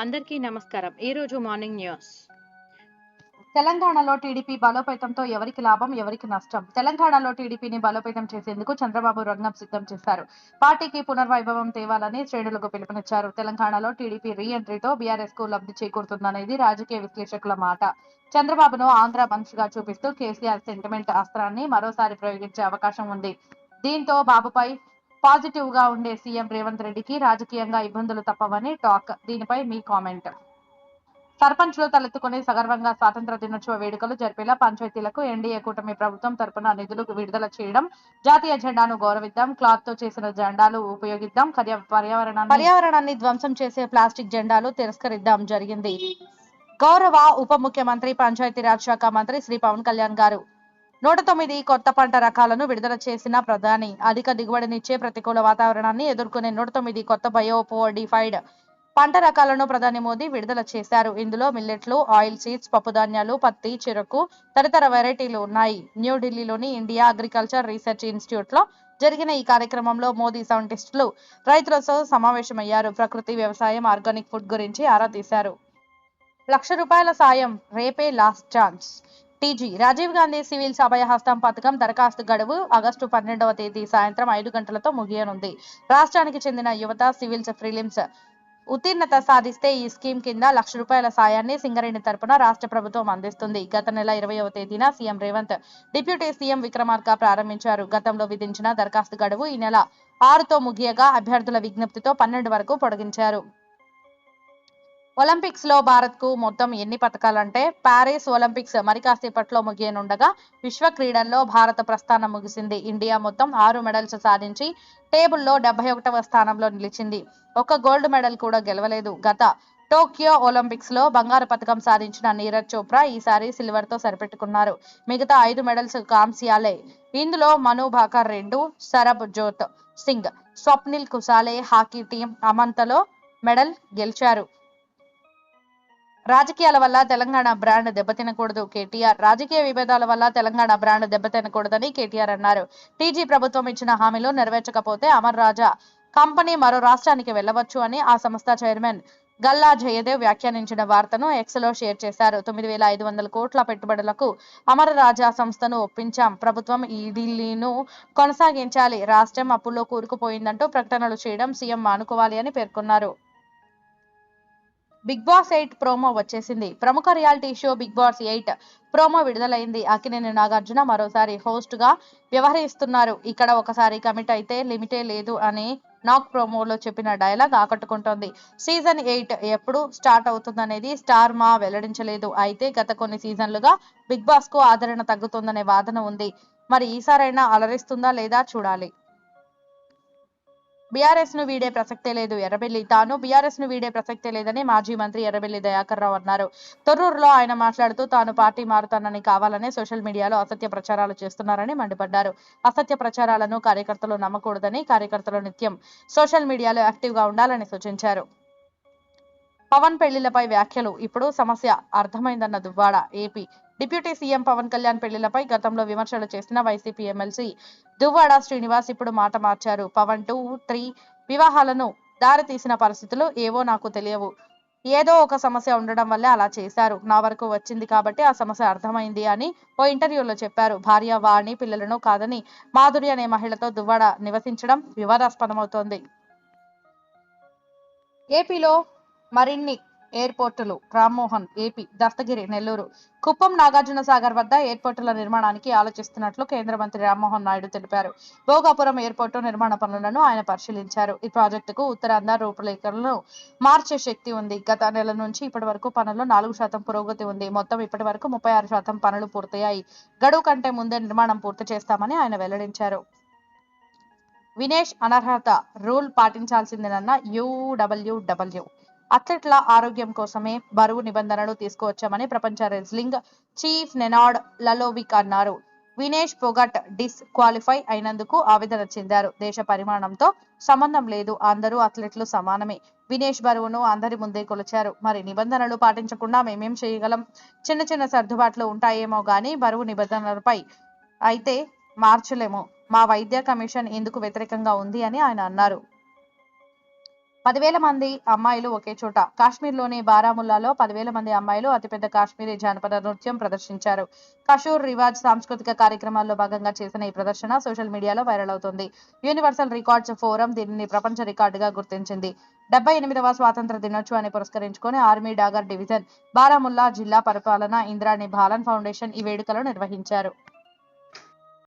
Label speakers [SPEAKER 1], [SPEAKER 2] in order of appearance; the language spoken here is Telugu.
[SPEAKER 1] అందరికీ నమస్కారం. ఈరోజు మార్నింగ్ న్యూస్.
[SPEAKER 2] తెలంగాణలో టీడీపీ బలోపేతంతో ఎవరికి లాభం ఎవరికి నష్టం? తెలంగాణలో టీడీపీని బలోపేతం చేసేందుకు చంద్రబాబు రంగం సిద్ధం చేశారు. పార్టీకి పునర్వైభవం తేవాలని శ్రేణులకు పిలుపునిచ్చారు. తెలంగాణలో టీడీపీ రీ ఎంట్రీతో బీఆర్ఎస్కు లబ్ధి చేకూరుతుందనేది రాజకీయ విశ్లేషకుల మాట. చంద్రబాబును ఆంధ్ర మనిషిగా చూపిస్తూ కేసీఆర్ సెంటిమెంట్ అస్త్రాన్ని మరోసారి ప్రయోగించే అవకాశం ఉంది. దీంతో బాబుపై పాజిటివ్గా ఉండే సీఎం రేవంత్ రెడ్డికి రాజకీయంగా ఇబ్బందులు తప్పవని టాక్. దీనిపై మీ కామెంట్. సర్పంచ్లు తలెత్తుకుని సగర్వంగా స్వాతంత్ర దినోత్సవ వేడుకలు జరిపేలా పంచాయతీలకు ఎన్డీఏ కూటమి ప్రభుత్వం తరపున నిధులు విడుదల చేయడం జాతీయ జెండాను గౌరవిద్దాం క్లాత్తో చేసిన జెండాలు ఉపయోగిద్దాం పర్యావరణాన్ని పర్యావరణాన్ని ధ్వంసం చేసే ప్లాస్టిక్ జెండాలు తిరస్కరిద్దాం జరిగింది. గౌరవ ఉప ముఖ్యమంత్రి పంచాయతీరాజ్ శాఖ మంత్రి శ్రీ పవన్ కళ్యాణ్ గారు నూట తొమ్మిది కొత్త పంట రకాలను విడుదల చేసిన ప్రధాని అధిక దిగుబడినిచ్చే ప్రతికూల వాతావరణాన్ని ఎదుర్కొనే నూట తొమ్మిది కొత్త బయోపోడిఫైడ్ పంట రకాలను ప్రధాని మోదీ విడుదల చేశారు. ఇందులో మిల్లెట్లు ఆయిల్ సీడ్స్ పప్పుధాన్యాలు పత్తి చెరకు తదితర వెరైటీలు ఉన్నాయి. న్యూఢిల్లీలోని ఇండియా అగ్రికల్చర్ రీసెర్చ్ ఇన్స్టిట్యూట్లో జరిగిన ఈ కార్యక్రమంలో మోదీ సైంటిస్టులు రైతులతో సమావేశమయ్యారు. ప్రకృతి వ్యవసాయం ఆర్గానిక్ ఫుడ్ గురించి ఆరా తీశారు. లక్ష రూపాయల సాయం రేపే last chance TG. Rajiv Gandhi civils అభయహస్తం పథకం దరఖాస్తు గడువు ఆగస్టు పన్నెండవ తేదీ సాయంత్రం ఐదు గంటలతో ముగియనుంది. రాష్ట్రానికి చెందిన యువత సివిల్స్ ప్రిలిమ్స్ ఉత్తీర్ణత సాధిస్తే ఈ స్కీమ్ కింద లక్ష రూపాయల సాయాన్ని సింగరేణి తరపున రాష్ట్ర ప్రభుత్వం అందిస్తుంది. గత నెల ఇరవైవ తేదీన CM Revanth deputy CM Vikramarka ప్రారంభించారు. గతంలో విధించిన దరఖాస్తు గడువు ఈ నెల ఆరుతో ముగియగా అభ్యర్థుల విజ్ఞప్తితో పన్నెండు వరకు పొడిగించారు. ఒలింపిక్స్లో భారత్కు మొత్తం ఎన్ని పథకాలంటే ప్యారిస్ ఒలింపిక్స్ మరి కాసేపట్లో ముగియనుండగా విశ్వ క్రీడల్లో భారత ప్రస్థానం ముగిసింది. ఇండియా మొత్తం ఆరు మెడల్స్ సాధించి టేబుల్లో డెబ్బై ఒకటవ స్థానంలో నిలిచింది. ఒక గోల్డ్ మెడల్ కూడా గెలవలేదు. గత టోక్యో ఒలింపిక్స్లో బంగారు పథకం సాధించిన నీరజ్ చోప్రా ఈసారి సిల్వర్తో సరిపెట్టుకున్నారు. మిగతా ఐదు మెడల్స్ కాంస్యాలే. ఇందులో మను భాకర్ రెండు Sarabjot Singh Swapnil Kusale hockey team అమంతలో మెడల్ గెలిచారు. రాజకీయాల వల్ల తెలంగాణ బ్రాండ్ దెబ్బతినకూడదు. కేటీఆర్ రాజకీయ విభేదాల వల్ల తెలంగాణ బ్రాండ్ దెబ్బతినకూడదని కేటీఆర్ అన్నారు. టీజీ ప్రభుత్వం ఇచ్చిన హామీలు నెరవేర్చకపోతే అమర్ రాజా కంపెనీ మరో రాష్ట్రానికి వెళ్ళవచ్చు అని ఆ సంస్థ చైర్మన్ గల్లా జయదేవ్ వ్యాఖ్యానించిన వార్తను ఎక్స్లో షేర్ చేశారు. తొమ్మిది వేల ఐదు వందల కోట్ల పెట్టుబడులకు అమర రాజా సంస్థను ఒప్పించాం. ప్రభుత్వం ఈ ఢిల్లీను కొనసాగించాలి. రాష్ట్రం అప్పుల్లో కూరుకుపోయిందంటూ ప్రకటనలు చేయడం సీఎం మానుకోవాలి అని పేర్కొన్నారు. బిగ్ బాస్ ఎయిట్ ప్రోమో వచ్చేసింది. ప్రముఖ reality show big boss eight promo విడుదలైంది. అక్కినేని నాగార్జున మరోసారి హోస్ట్గా వ్యవహరిస్తున్నారు. ఇక్కడ ఒకసారి కమిట్ అయితే లిమిటే లేదు అని నాక్ ప్రోమోలో చెప్పిన డైలాగ్ ఆకట్టుకుంటోంది. సీజన్ ఎయిట్ ఎప్పుడు స్టార్ట్ అవుతుందనేది స్టార్ మా వెల్లడించలేదు. అయితే గత కొన్ని సీజన్లుగా బిగ్ బాస్కు ఆదరణ తగ్గుతుందనే వాదన ఉంది. మరి ఈసారైనా అలరిస్తుందా లేదా చూడాలి. బీఆర్ఎస్ను వీడే ప్రసక్తే లేదు ఎర్రబెల్లి. తాను బీఆర్ఎస్ను వీడే ప్రసక్తే లేదని మాజీ మంత్రి ఎర్రబెల్లి దయాకర్ రావు అన్నారు. తొర్రూరులో ఆయన మాట్లాడుతూ తాను పార్టీ మారుతానని కావాలని సోషల్ మీడియాలో అసత్య ప్రచారాలు చేస్తున్నారని మండిపడ్డారు. అసత్య ప్రచారాలను కార్యకర్తలు నమ్మకూడదని కార్యకర్తలు నిత్యం సోషల్ మీడియాలో యాక్టివ్గా ఉండాలని సూచించారు. పవన్ పెళ్ళిలపై వ్యాఖ్యలు. ఇప్పుడు సమస్య అర్థమైందన్న Duvvada AP deputy CM Pawan Kalyan పెళ్ళిలపై గతంలో విమర్శలు చేసిన వైసీపీ ఎమ్మెల్సీ దువ్వాడ శ్రీనివాస్ ఇప్పుడు మాట మార్చారు. పవన్ టూ త్రీ వివాహాలను దారి తీసిన పరిస్థితులు ఏవో నాకు తెలియవు. ఏదో ఒక సమస్య ఉండడం వల్లే అలా చేశారు. నా వరకు వచ్చింది కాబట్టి ఆ సమస్య అర్థమైంది అని ఓ ఇంటర్వ్యూలో చెప్పారు. భార్య వాణి పిల్లలను కాదని మాధురి అనే మహిళతో దువ్వాడ నివసించడం వివాదాస్పదమవుతోంది. ఏపీలో మరిన్ని ఎయిర్పోర్టులు రామ్మోహన్ ఏపీ దత్తగిరి నెల్లూరు. కుప్పం నాగార్జున సాగర్ వద్ద ఎయిర్పోర్టుల నిర్మాణానికి ఆలోచిస్తున్నట్లు కేంద్ర మంత్రి రామ్మోహన్ నాయుడు తెలిపారు. భోగాపురం ఎయిర్పోర్టు నిర్మాణ పనులను ఆయన పరిశీలించారు. ఈ ప్రాజెక్టుకు ఉత్తరాంధ్ర రూపురేఖలను మార్చే శక్తి ఉంది. గత నెల నుంచి ఇప్పటి వరకు పనుల్లో నాలుగు శాతం పురోగతి ఉంది. మొత్తం ఇప్పటి వరకు ముప్పై ఆరు శాతం పనులు పూర్తయ్యాయి. గడువు కంటే ముందే నిర్మాణం పూర్తి చేస్తామని ఆయన వెల్లడించారు. వినేష్ అనర్హత రూల్ పాటించాల్సిందేనన్న యూడబ్ల్యూడబ్ల్యూ అథ్లెట్ల ఆరోగ్యం కోసమే బరువు నిబంధనలు తీసుకువచ్చామని ప్రపంచ రెజ్లింగ్ చీఫ్ నెనాడ్ లలోవిక్ అన్నారు. వినేష్ పొగట్ డిస్క్వాలిఫై అయినందుకు ఆవేదన చెందారు. దేశ పరిమాణంతో సంబంధం లేదు. అందరూ అథ్లెట్లు సమానమే. వినేష్ బరువును అందరి ముందే కొలిచారు. మరి నిబంధనలు పాటించకుండా మేమేం చేయగలం? చిన్న చిన్న సర్దుబాట్లు ఉంటాయేమో గానీ బరువు నిబంధనలపై అయితే మార్చలేము. మా వైద్య కమిషన్ ఎందుకు వ్యతిరేకంగా ఉంది అని ఆయన అన్నారు. పదివేల మంది అమ్మాయిలు ఒకే చోట. కాశ్మీర్లోని బారాముల్లాలో పదివేల మంది అమ్మాయిలు అతిపెద్ద కాశ్మీరీ జానపద నృత్యం ప్రదర్శించారు. కషూర్ రివాజ్ సాంస్కృతిక కార్యక్రమాల్లో భాగంగా చేసిన ఈ ప్రదర్శన సోషల్ మీడియాలో వైరల్ అవుతుంది. యూనివర్సల్ రికార్డ్స్ ఫోరం దీనిని ప్రపంచ రికార్డుగా గుర్తించింది. డెబ్బై ఎనిమిదవ స్వాతంత్ర దినోత్సవాన్ని పురస్కరించుకొని ఆర్మీ డాగర్ డివిజన్ బారాముల్లా జిల్లా పరిపాలన ఇంద్రాణి బాలన్ ఫౌండేషన్ ఈ వేడుకలు నిర్వహించారు.